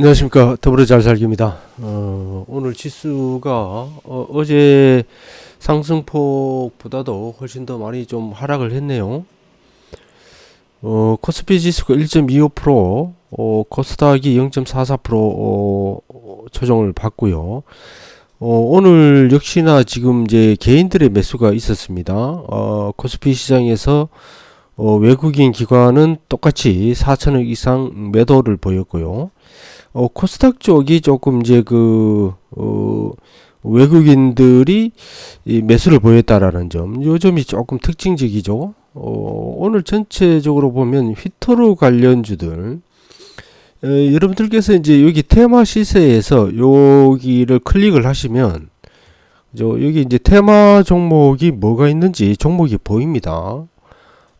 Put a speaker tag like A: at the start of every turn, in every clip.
A: 안녕하십니까 더불어 잘 살기입니다. 어, 오늘 지수가 어, 제 상승폭보다도 훨씬 더 많이 좀 하락을 했네요. 어, 코스피 지수가 1.25%, 어, 코스닥이 0.44% 어, 조정을 받고요. 어, 오늘 역시나 지금 이제 개인들의 매수가 있었습니다. 어, 코스피 시장에서 어, 외국인 기관은 똑같이 4천억 이상 매도를 보였고요. 어, 코스닥 쪽이 조금 이제 그, 어, 외국인들이 이 매수를 보였다라는 점, 요 점이 조금 특징적이죠. 어, 오늘 전체적으로 보면 휘토르 관련주들, 어, 여러분들께서 이제 여기 테마 시세에서 여기를 클릭을 하시면, 저 여기 이제 테마 종목이 뭐가 있는지 종목이 보입니다.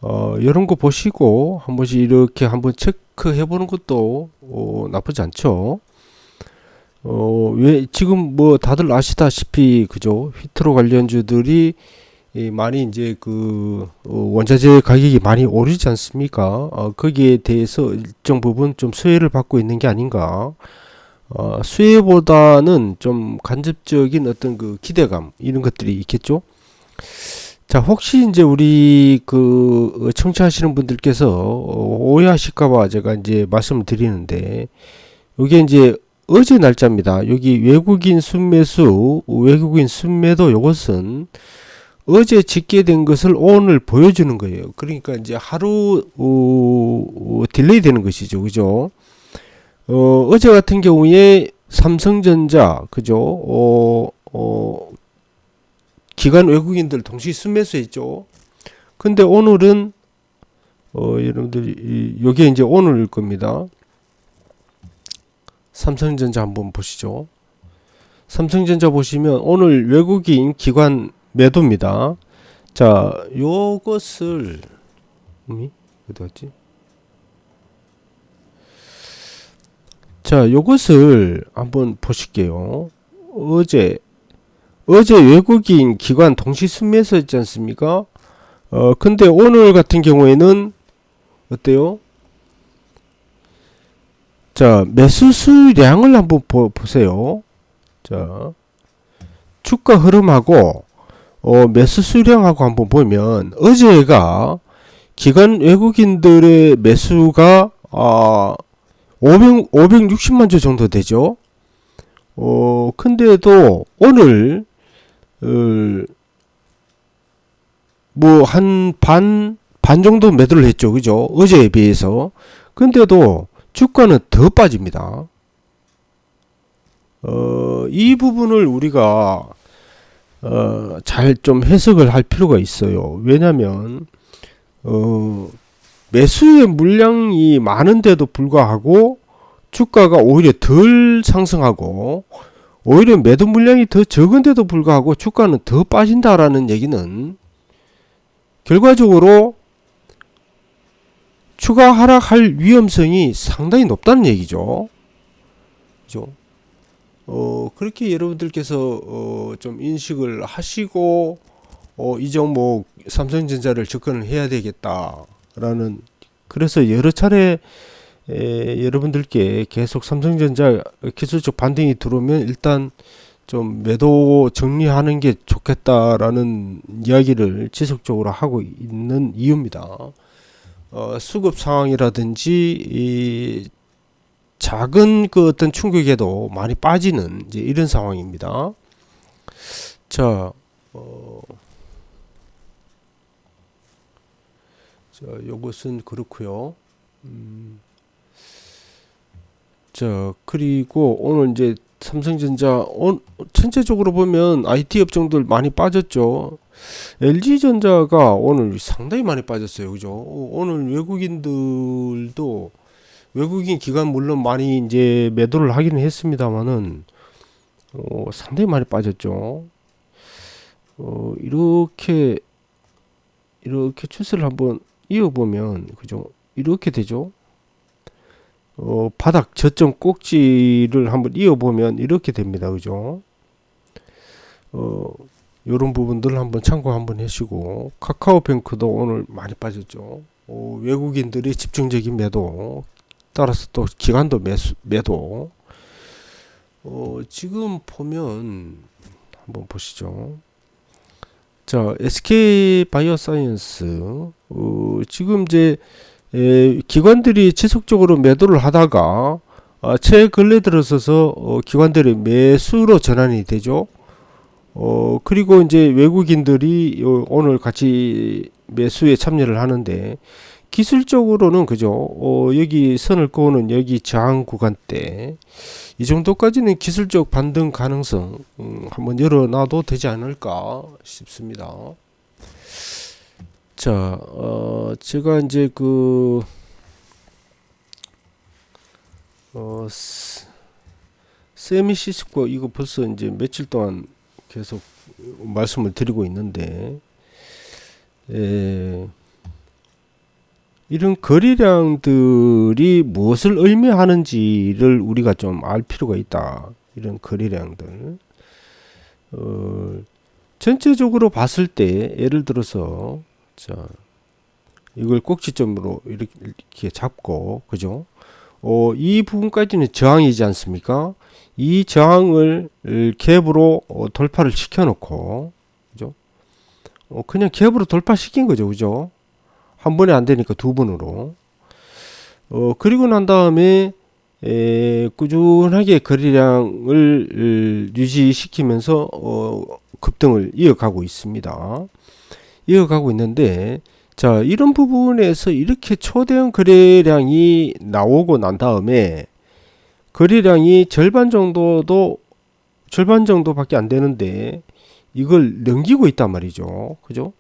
A: 어, 이런 거 보시고 한 번씩 이렇게 한번 체크해 보는 것도 어, 나쁘지 않죠. 어, 왜 지금 뭐 다들 아시다시피 그죠? 휘트로 관련주들이 이 많이 이제 그 어, 원자재 가격이 많이 오르지 않습니까? 어, 거기에 대해서 일정 부분 좀 수혜를 받고 있는 게 아닌가. 어, 수혜보다는 좀 간접적인 어떤 그 기대감 이런 것들이 있겠죠. 자, 혹시 이제 우리 그 청취하시는 분들께서 오해하실까봐 제가 이제 말씀을 드리는데, 이게 이제 어제 날짜입니다. 여기 외국인 순매수, 외국인 순매도 이것은 어제 집계된 것을 오늘 보여주는 거예요. 그러니까 이제 하루 어, 딜레이 되는 것이죠, 그죠? 어, 어제 같은 경우에 삼성전자, 그죠? 어, 어, 기관 외국인들 동시 순매수했죠. 근데 오늘은 어 여러분들 요게 이제 오늘일 겁니다. 삼성전자 한번 보시죠. 삼성전자 보시면 오늘 외국인 기관 매도입니다. 자, 요것을 음, 어디 갔지? 자, 요것을 한번 보실게요. 어제 어제 외국인 기관 동시 순매수 했지 않습니까? 어, 근데 오늘 같은 경우에는 어때요? 자, 매수 수량을 한번 보, 보세요. 자, 주가 흐름하고 어, 매수 수량하고 한번 보면 어제가 기관 외국인들의 매수가 아, 500, 560만 주 정도 되죠. 어, 근데도 오늘 뭐 한 반, 반 정도 매도를 했죠. 그죠? 어제에 비해서. 근데도 주가는 더 빠집니다. 어, 이 부분을 우리가 어, 잘 좀 해석을 할 필요가 있어요. 왜냐면 어, 매수의 물량이 많은데도 불구하고 주가가 오히려 덜 상승하고 오히려 매도 물량이 더 적은데도 불구하고 주가는 더 빠진다라는 얘기는 결과적으로 추가 하락할 위험성이 상당히 높다는 얘기죠. 그죠? 어, 그렇게 여러분들께서 어, 좀 인식을 하시고 어, 이 종목 삼성전자를 접근을 해야 되겠다라는 그래서 여러 차례 에, 여러분들께 계속 삼성전자 기술적 반등이 들어오면 일단 좀 매도 정리하는 게 좋겠다라는 이야기를 지속적으로 하고 있는 이유입니다. 어, 수급 상황이라든지 이 작은 그 어떤 충격에도 많이 빠지는 이제 이런 상황입니다. 자, 어, 자, 요것은 그렇고요. 음. 자, 그리고 오늘 이제 삼성전자 온, 전체적으로 보면 IT 업종들 많이 빠졌죠. LG전자가 오늘 상당히 많이 빠졌어요. 그죠? 오늘 외국인들도 외국인 기관 물론 많이 이제 매도를 하기는 했습니다만은 어, 상당히 많이 빠졌죠. 어, 이렇게 이렇게 추세를 한번 이어보면 그죠? 이렇게 되죠. 어, 바닥 저점 꼭지를 한번 이어보면 이렇게 됩니다. 그죠? 어, 요런 부분들 한번 참고 한번 하시고 카카오뱅크도 오늘 많이 빠졌죠. 어, 외국인들이 집중적인 매도 따라서 또 기관도 매수, 매도. 어, 지금 보면 한번 보시죠. 자, SK 바이오사이언스 어, 지금 이제 에, 기관들이 지속적으로 매도를 하다가 아, 최 근래 들어서서 어, 기관들의 매수로 전환이 되죠. 어, 그리고 이제 외국인들이 요- 오늘 같이 매수에 참여를 하는데 기술적으로는 그죠. 어, 여기 선을 그어는 여기 저항 구간대 이 정도까지는 기술적 반등 가능성 음, 한번 열어놔도 되지 않을까 싶습니다. 자, 어, 제가 이제 그 어, 스- 세미시스코 이거 벌써 이제 며칠 동안 계속 말씀을 드리고 있는데 에, 이런 거래량들이 무엇을 의미하는지를 우리가 좀 알 필요가 있다. 이런 거래량들. 어, 전체적으로 봤을 때 예를 들어서 자 이걸 꼭지점으로 이렇게, 이렇게 잡고 그죠? 어, 이 부분까지는 저항이지 않습니까? 이 저항을 갭으로 어, 돌파를 시켜놓고 그죠? 어, 그냥 갭으로 돌파시킨 거죠, 그죠? 한 번에 안 되니까 두 번으로. 어, 그리고 난 다음에 에, 꾸준하게 거래량을 을, 유지시키면서 어, 급등을 이어가고 있습니다. 이어가고 있는데 자 이런 부분에서 이렇게 초대형 거래량이 나오고 난 다음에 거래량이 절반 정도도 절반 정도밖에 안 되는데 이걸 넘기고 있단 말이죠. 그죠?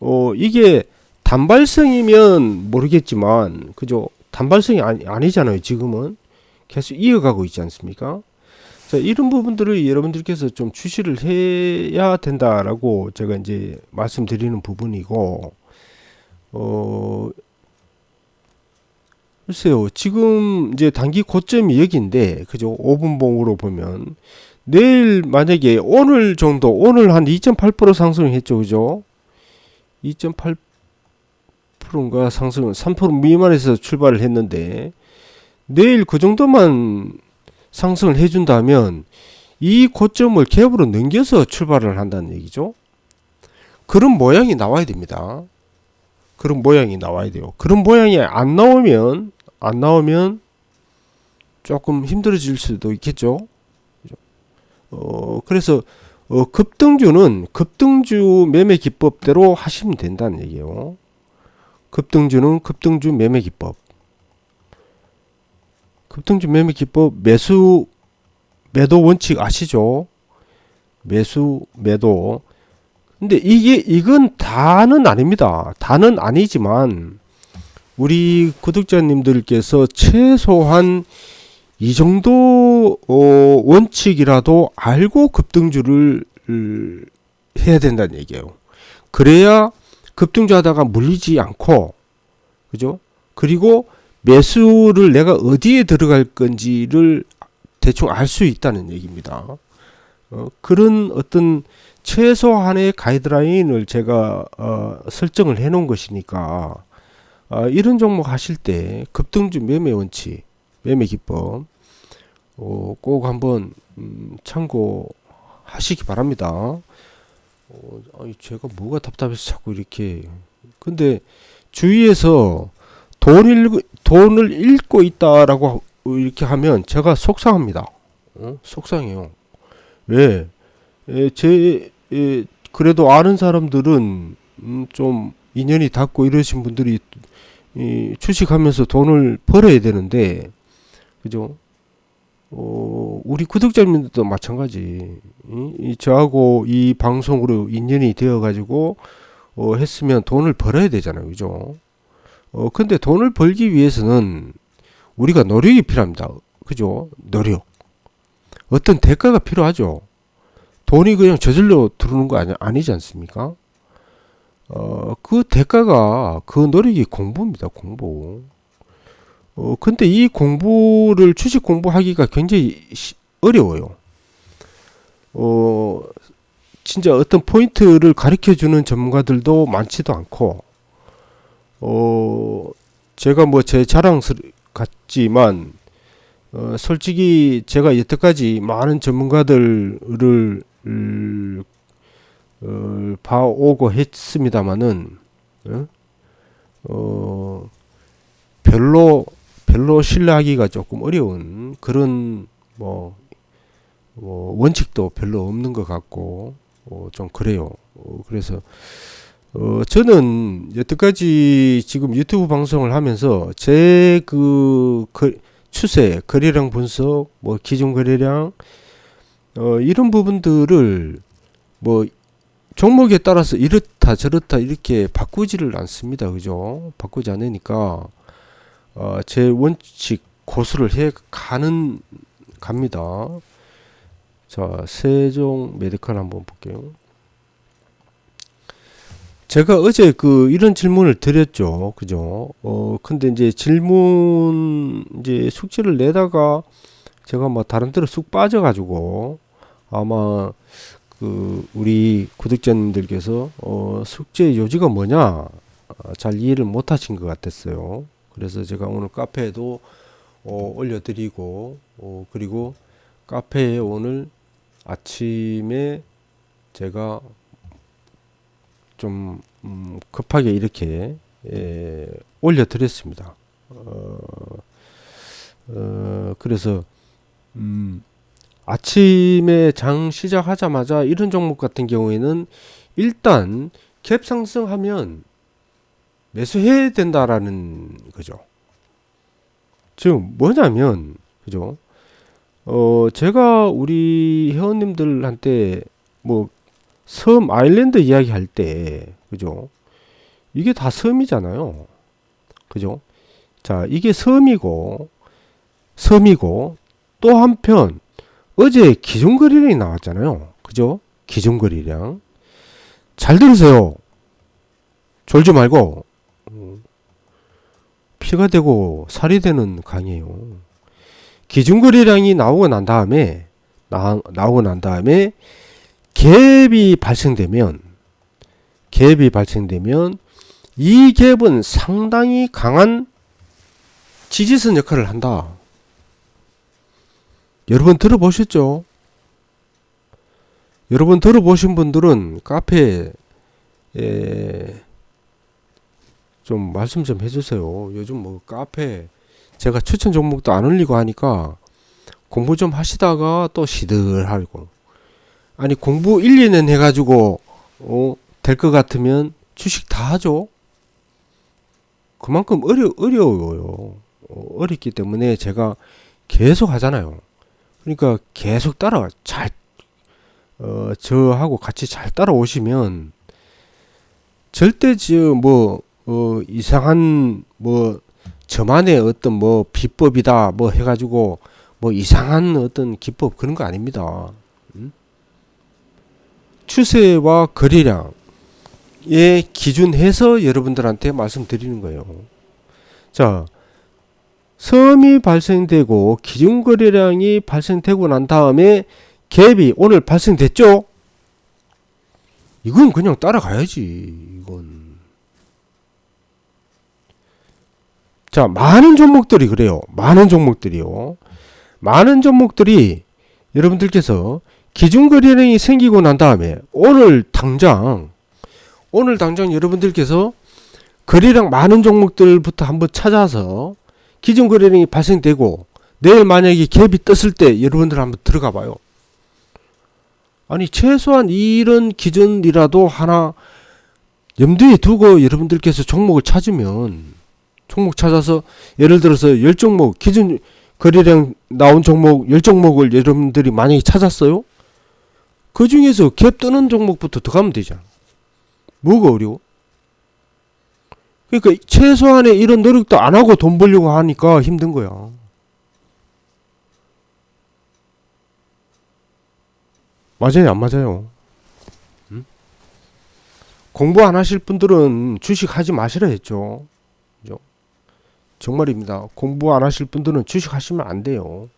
A: 어 이게 단발성이면 모르겠지만 그죠? 단발성이 아니, 아니잖아요. 지금은 계속 이어가고 있지 않습니까? 자, 이런 부분들을 여러분들께서 좀 주시를 해야 된다라고 제가 이제 말씀드리는 부분이고, 어, 글쎄요, 지금 이제 단기 고점이 여기인데, 그죠? 5분봉으로 보면, 내일 만약에 오늘 정도, 오늘 한 2.8% 상승했죠, 그죠? 2.8%인가 상승은 3% 미만에서 출발을 했는데, 내일 그 정도만 상승을 해준다면 이 고점을 갭으로 넘겨서 출발을 한다는 얘기죠. 그런 모양이 나와야 됩니다. 그런 모양이 나와야 돼요. 그런 모양이 안 나오면 안 나오면 조금 힘들어질 수도 있겠죠. 어, 그래서 어, 급등주는 급등주 매매 기법대로 하시면 된다는 얘기예요. 급등주는 급등주 매매 기법. 급등주 매매 기법 매수 매도 원칙 아시죠? 매수 매도. 근데 이게 이건 다는 아닙니다. 다는 아니지만 우리 구독자님들께서 최소한 이 정도 어, 원칙이라도 알고 급등주를 을, 해야 된다는 얘기예요. 그래야 급등주 하다가 물리지 않고 그죠? 그리고 매수를 내가 어디에 들어갈 건지를 대충 알 수 있다는 얘기입니다. 어, 그런 어떤 최소한의 가이드라인을 제가 어, 설정을 해 놓은 것이니까 어, 이런 종목 하실 때 급등주 매매 원칙, 매매 기법 어, 꼭 한번 음, 참고하시기 바랍니다. 어, 아니, 제가 뭐가 답답해서 자꾸 이렇게 근데 주위에서 돈을 읽- 돈을 읽고 있다라고 이렇게 하면 제가 속상합니다. 어? 속상해요. 왜? 에, 제 에, 그래도 아는 사람들은 음, 좀 인연이 닿고 이러신 분들이 이, 주식하면서 돈을 벌어야 되는데 그죠? 어, 우리 구독자님들도 마찬가지. 이, 이 저하고 이 방송으로 인연이 되어 가지고 어, 했으면 돈을 벌어야 되잖아요. 그죠? 어, 근데 돈을 벌기 위해서는 우리가 노력이 필요합니다. 그죠? 노력. 어떤 대가가 필요하죠. 돈이 그냥 저절로 들어오는 거 아니, 아니지 않습니까? 어, 그 대가가, 그 노력이 공부입니다. 공부. 어, 근데 이 공부를, 주식 공부하기가 굉장히 시- 어려워요. 어, 진짜 어떤 포인트를 가르쳐 주는 전문가들도 많지도 않고, 어, 제가 뭐 제 자랑스러, 같지만 어, 솔직히 제가 여태까지 많은 전문가들을 음, 어, 봐오고 했습니다마는 어? 어, 별로 별로 신뢰하기가 조금 어려운 그런 뭐, 뭐 원칙도 별로 없는 것 같고 어, 좀 그래요. 어, 그래서 어, 저는 여태까지 지금 유튜브 방송을 하면서 제그 그 추세, 거래량 분석, 뭐 기준 거래량 어, 이런 부분들을 뭐 종목에 따라서 이렇다 저렇다 이렇게 바꾸지를 않습니다. 그죠? 바꾸지 않으니까 어, 제 원칙 고수를 해 가는 갑니다. 자, 세종 메디컬 한번 볼게요. 제가 어제 그 이런 질문을 드렸죠. 그죠? 어, 근데 이제 질문 이제 숙제를 내다가 제가 뭐 다른 데로 쑥 빠져가지고 아마 그 우리 구독자님들께서 어, 숙제 요지가 뭐냐 아, 잘 이해를 못 하신 것 같았어요. 그래서 제가 오늘 카페에도 어, 올려드리고 어, 그리고 카페에 오늘 아침에 제가 좀 음, 급하게 이렇게 예, 올려드렸습니다. 어, 어, 그래서 음, 아침에 장 시작하자마자 이런 종목 같은 경우에는 일단 갭 상승하면 매수해야 된다라는 거죠. 지금 뭐냐면 그죠? 어 제가 우리 회원님들한테 뭐 섬 아일랜드 이야기 할 때 그죠? 이게 다 섬이잖아요. 그죠? 자, 이게 섬이고 섬이고 또 한편 어제 기준 거래량이 나왔잖아요. 그죠? 기준 거래량. 잘 들으세요. 졸지 말고 음, 피가 되고 살이 되는 강의예요. 기준 거래량이 나오고 난 다음에 나, 나오고 난 다음에 갭이 발생되면 갭이 발생되면 이 갭은 상당히 강한 지지선 역할을 한다. 여러분 들어보셨죠? 여러분 들어보신 분들은 카페에 좀 말씀 좀 해주세요. 요즘 뭐 카페 제가 추천 종목도 안 올리고 하니까 공부 좀 하시다가 또 시들하고 아니 공부 1, 2년 해가지고 어, 될 것 같으면 주식 다 하죠. 그만큼 어려 어려워요. 어, 어렵기 때문에 제가 계속 하잖아요. 그러니까 계속 따라 잘 어, 저하고 같이 잘 따라오시면 절대 저뭐 어, 이상한 뭐 저만의 어떤 뭐 비법이다 뭐 해가지고 뭐 이상한 어떤 기법 그런 거 아닙니다. 음? 추세와 거래량에 기준해서 여러분들한테 말씀드리는 거예요. 자, 섬이 발생되고 기준 거래량이 발생되고 난 다음에 갭이 오늘 발생됐죠? 이건 그냥 따라가야지. 이건 자, 많은 종목들이 그래요. 많은 종목들이요. 많은 종목들이 여러분들께서 기준 거래량이 생기고 난 다음에 오늘 당장 오늘 당장 여러분들께서 거래량 많은 종목들부터 한번 찾아서 기준 거래량이 발생되고 내일 만약에 갭이 떴을 때 여러분들 한번 들어가 봐요. 아니 최소한 이런 기준이라도 하나 염두에 두고 여러분들께서 종목을 찾으면 종목 찾아서 예를 들어서 10종목 기준 거래량 나온 종목 10종목을 여러분들이 만약에 찾았어요? 그 중에서 갭 뜨는 종목부터 들어가면 되잖아. 뭐가 어려워? 그러니까 최소한의 이런 노력도 안 하고 돈 벌려고 하니까 힘든 거야. 맞아요, 안 맞아요? 응? 공부 안 하실 분들은 주식 하지 마시라 했죠. 그죠? 정말입니다. 공부 안 하실 분들은 주식 하시면 안 돼요.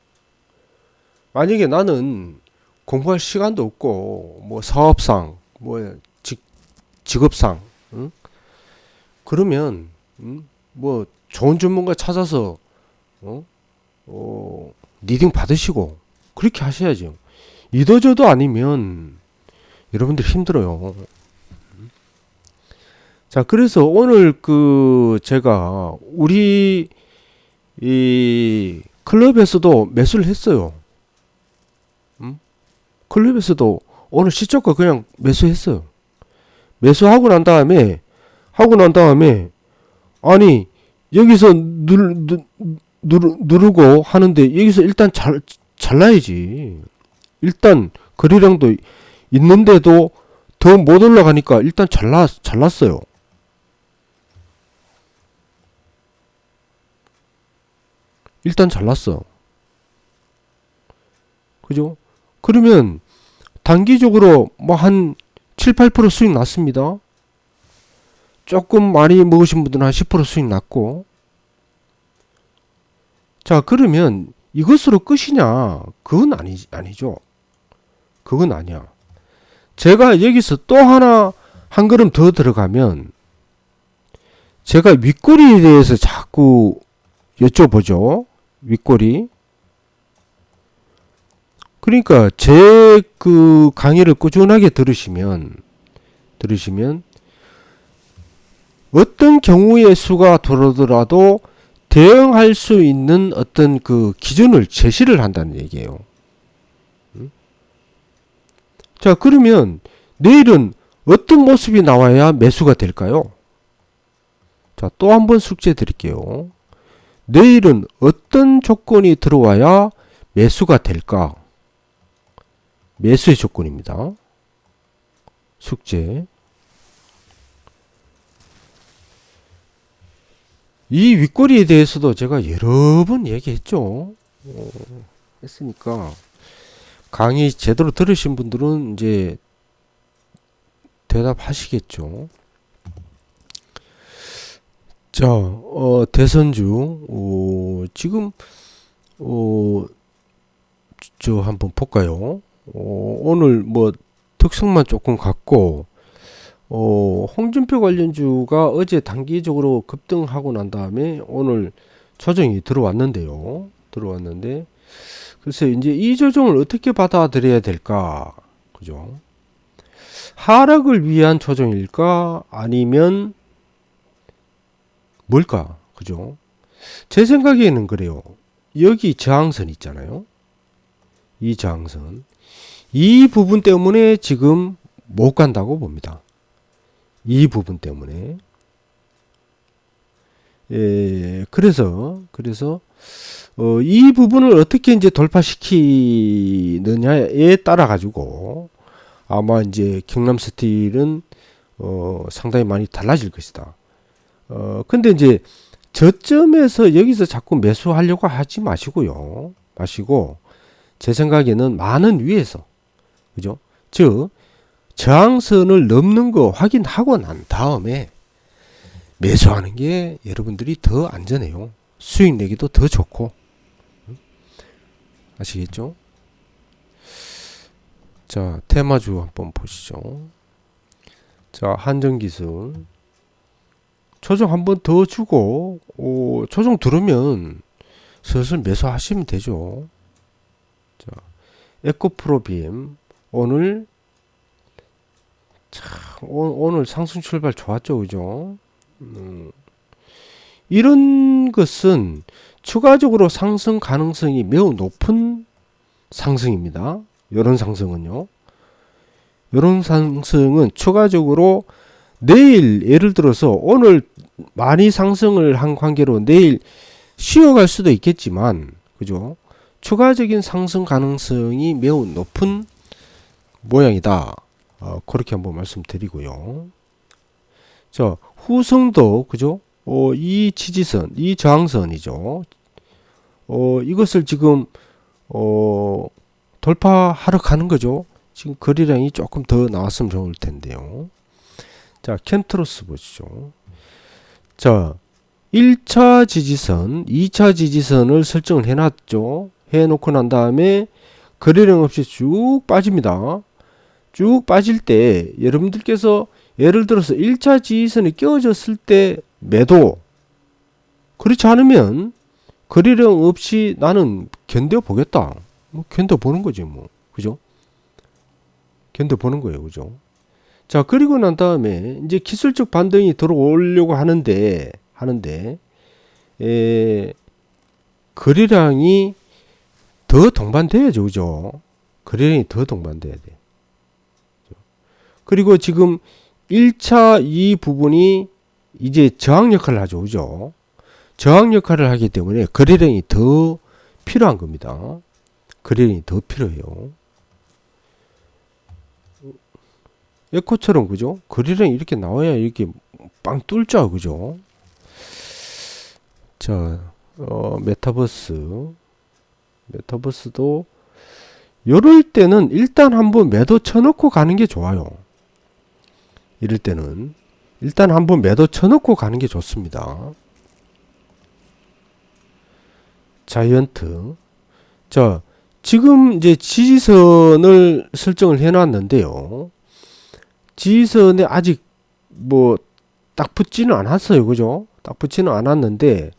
A: 만약에 나는 공부할 시간도 없고 뭐 사업상 뭐 직, 직업상 응? 그러면 응? 뭐 좋은 전문가 찾아서 어? 어, 리딩 받으시고 그렇게 하셔야죠. 이도저도 아니면 여러분들 힘들어요. 자, 그래서 오늘 그 제가 우리 이 클럽에서도 매수를 했어요. 음? 클럽에서도 오늘 시초가 그냥 매수했어요. 매수하고 난 다음에 하고 난 다음에 아니 여기서 누르, 누, 누르, 누르고 하는데 여기서 일단 잘 잘라야지. 일단 거래량도 있는데도 더 못 올라가니까 일단 잘라 잘랐어요. 일단 잘랐어. 그죠? 그러면 단기적으로 뭐 한 7, 8% 수익 났습니다. 조금 많이 먹으신 분들은 한 10% 수익 났고. 자, 그러면 이것으로 끝이냐? 그건 아니, 아니죠. 그건 아니야. 제가 여기서 또 하나 한 걸음 더 들어가면 제가 윗꼬리에 대해서 자꾸 여쭤보죠. 윗꼬리. 그러니까 제 그 강의를 꾸준하게 들으시면 들으시면 어떤 경우의 수가 들어오더라도 대응할 수 있는 어떤 그 기준을 제시를 한다는 얘기예요. 음? 자, 그러면 내일은 어떤 모습이 나와야 매수가 될까요? 자, 또 한 번 숙제 드릴게요. 내일은 어떤 조건이 들어와야 매수가 될까? 매수의 조건입니다. 숙제. 이 윗꼬리에 대해서도 제가 여러 번 얘기했죠. 어, 했으니까 강의 제대로 들으신 분들은 이제 대답하시겠죠. 자, 어, 대선주, 어, 지금, 어, 저 한번 볼까요? 어, 오늘 뭐 특성만 조금 갖고, 어, 홍준표 관련주가 어제 단기적으로 급등하고 난 다음에 오늘 조정이 들어왔는데요. 들어왔는데, 글쎄, 이제 이 조정을 어떻게 받아들여야 될까? 그죠? 하락을 위한 조정일까? 아니면 뭘까? 그죠? 제 생각에는 그래요. 여기 저항선 있잖아요. 이 저항선. 이 부분 때문에 지금 못 간다고 봅니다. 이 부분 때문에. 예, 그래서, 그래서, 어, 이 부분을 어떻게 이제 돌파시키느냐에 따라 가지고 아마 이제 경남 스틸은 어, 상당히 많이 달라질 것이다. 어, 근데 이제 저점에서 여기서 자꾸 매수하려고 하지 마시고요. 마시고, 제 생각에는 많은 위에서, 그죠? 즉, 저항선을 넘는 거 확인하고 난 다음에 매수하는 게 여러분들이 더 안전해요. 수익 내기도 더 좋고. 아시겠죠? 자, 테마주 한번 보시죠. 자, 한정기술. 조정 한번 더 주고 오, 조정 들으면 슬슬 매수하시면 되죠. 자, 에코프로빔 오늘 참 오, 늘 상승 출발 좋았죠, 그죠? 음, 이런 것은 추가적으로 상승 가능성이 매우 높은 상승입니다. 이런 상승은요. 이런 상승은 추가적으로 내일 예를 들어서 오늘 많이 상승을 한 관계로 내일 쉬어갈 수도 있겠지만 그죠? 추가적인 상승 가능성이 매우 높은 모양이다. 어, 그렇게 한번 말씀드리고요. 자, 후성도 그죠? 어, 이 지지선, 이 저항선이죠. 어, 이것을 지금 어, 돌파하러 가는 거죠. 지금 거래량이 조금 더 나왔으면 좋을 텐데요. 자, 켄트로스 보시죠. 자, 1차 지지선, 2차 지지선을 설정을 해놨죠. 해놓고 난 다음에 거래량 없이 쭉 빠집니다. 쭉 빠질 때 여러분들께서 예를 들어서 1차 지지선이 끼워졌을 때 매도 그렇지 않으면 거리령 없이 나는 견뎌 보겠다. 뭐 견뎌 보는 거지 뭐. 그죠? 견뎌 보는 거예요. 그죠? 자, 그리고 난 다음에 이제 기술적 반등이 들어오려고 하는데 하는데 에 거래량이 더 동반돼야죠. 그죠? 거래량이 더 동반돼야 돼. 그리고 지금 1차 이 부분이 이제 저항 역할을 하죠. 그죠? 저항 역할을 하기 때문에 거래량이 더 필요한 겁니다. 거래량이 더 필요해요. 에코처럼 그죠? 거래량이 이렇게 나와야 이렇게 빵 뚫죠. 그죠? 자, 어, 메타버스. 메타버스도 요럴 때는 일단 한번 매도 쳐놓고 가는 게 좋아요. 이럴 때는 일단 한번 매도 쳐놓고 가는 게 좋습니다. 자이언트. 자, 지금 이제 지지선을 설정을 해놨는데요. 지지선에 아직 뭐 딱 붙지는 않았어요. 그죠? 딱 붙지는 않았는데,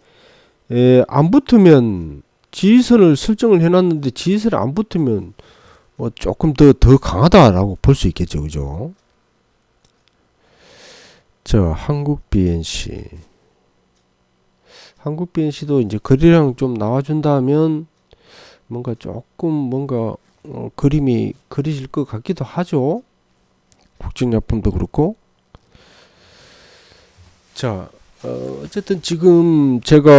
A: 에, 안 붙으면 지지선을 설정을 해놨는데 지지선에 안 붙으면 뭐 조금 더, 더 강하다라고 볼 수 있겠죠. 그죠? 자, 한국 BNC. 한국 BNC도 이제 거래량 좀 나와준다면 뭔가 조금 뭔가 어, 그림이 그려질 것 같기도 하죠. 국진약품도 그렇고. 자, 어, 어쨌든 지금 제가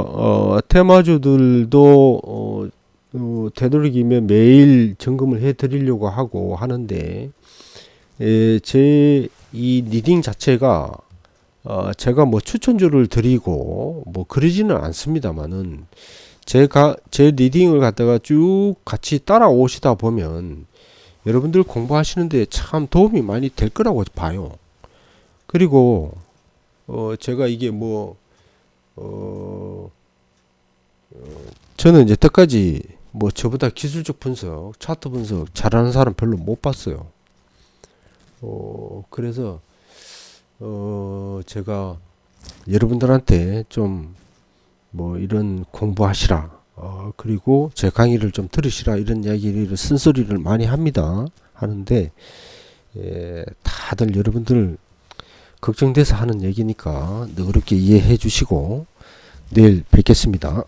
A: 어, 테마주들도 어, 어, 되도록이면 매일 점검을 해드리려고 하고 하는데 에, 제 이 리딩 자체가 어, 제가 뭐 추천주를 드리고 뭐 그러지는 않습니다만은 제가 제 리딩을 갖다가 쭉 같이 따라오시다 보면 여러분들 공부하시는데 참 도움이 많이 될 거라고 봐요. 그리고 어 제가 이게 뭐 어, 어 저는 때까지 뭐 저보다 기술적 분석, 차트 분석 잘하는 사람 별로 못 봤어요. 어 그래서 어 제가 여러분들한테 좀 뭐 이런 공부하시라. 어, 그리고 제 강의를 좀 들으시라 이런 이야기를 쓴소리를 많이 합니다. 하는데 예, 다들 여러분들 걱정돼서 하는 얘기니까 너그럽게 이해해 주시고 내일 뵙겠습니다.